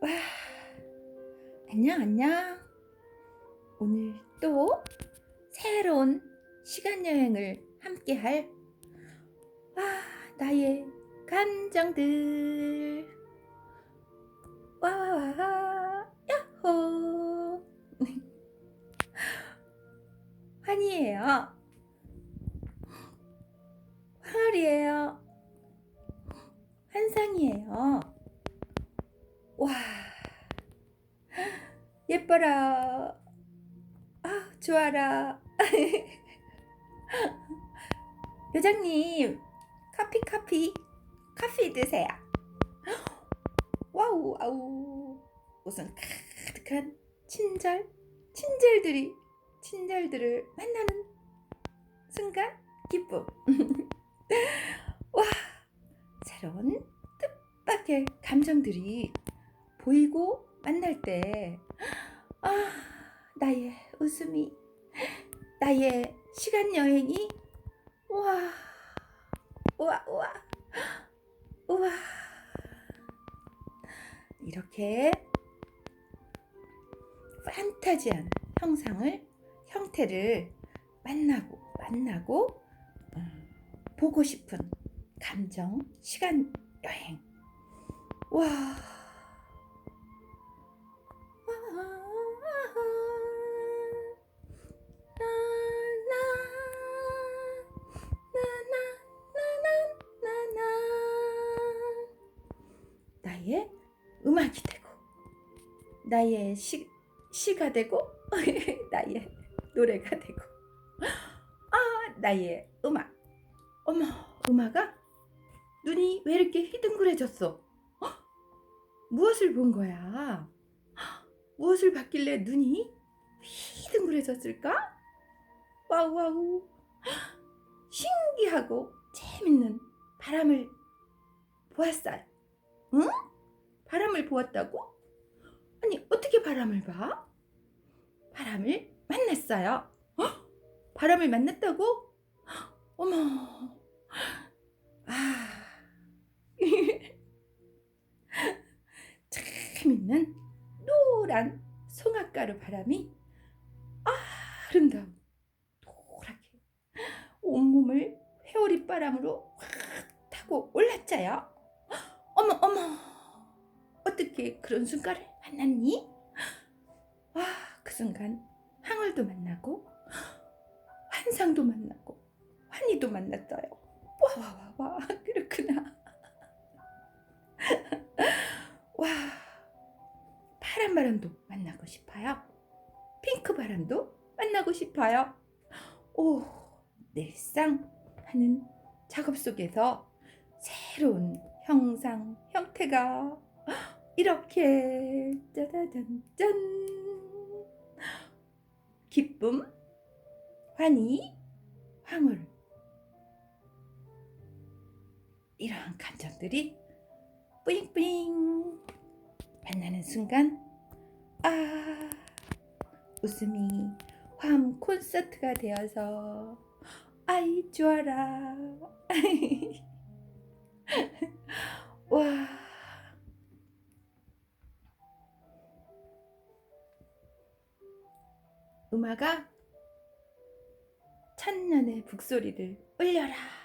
와, 안녕, 안녕. 오늘 또 새로운 시간 여행을 함께 할, 와, 나의 감정들. 와, 와, 와, 야호. 환희예요. 황홀이에요. 환상이에요. 와, 예뻐라. 아, 좋아라. 요장님, 커피, 커피, 커피 드세요. 와우, 아우. 우선 가득한 친절, 친절들이, 친절들을 만나는 순간 기쁨. 와, 새로운 뜻밖의 감정들이 보이고 만날 때, 아, 나의 웃음이, 나의 시간 여행이, 우와, 우와, 우와, 우와. 이렇게 판타지한 형상을, 형태를 만나고, 만나고, 음, 보고 싶은 감정, 시간 여행. 와. 나의 시, 시가 되고 나의 노래가 되고. 아 나의 음악. 어머 음악아? 눈이 왜 이렇게 희둥그레졌어? 헉, 무엇을 본 거야? 헉, 무엇을 봤길래 눈이 희둥그레졌을까? 와우 와우. 헉, 신기하고 재밌는 바람을 보았어요 응? 바람을 보았다고? 아니 어떻게 바람을 봐? 바람을 만났어요 헉, 바람을 만났다고? 헉, 어머 아 재밌는 노란 송악가루 바람이 아름다운 노랗게 온몸을 회오리 바람으로 확 타고 올랐자요. 어머 어머 어떻게 그런 순간을 만났니? 와 그 순간 항월도 만나고 환상도 만나고 환희도 만났어요. 와 와 와 와 그렇구나. 와 파란 바람도 만나고 싶어요. 핑크 바람도 만나고 싶어요. 오 늘상 하는 작업 속에서 새로운 형상 형태가 이렇게. 짜자잔 짠. 기쁨 환희 황홀. 이러한 감정들이 뿌잉뿌잉 만나는 순간 아 웃음이 화음 콘서트가 되어서 아이 좋아라 음악아 천년의 북소리를 울려라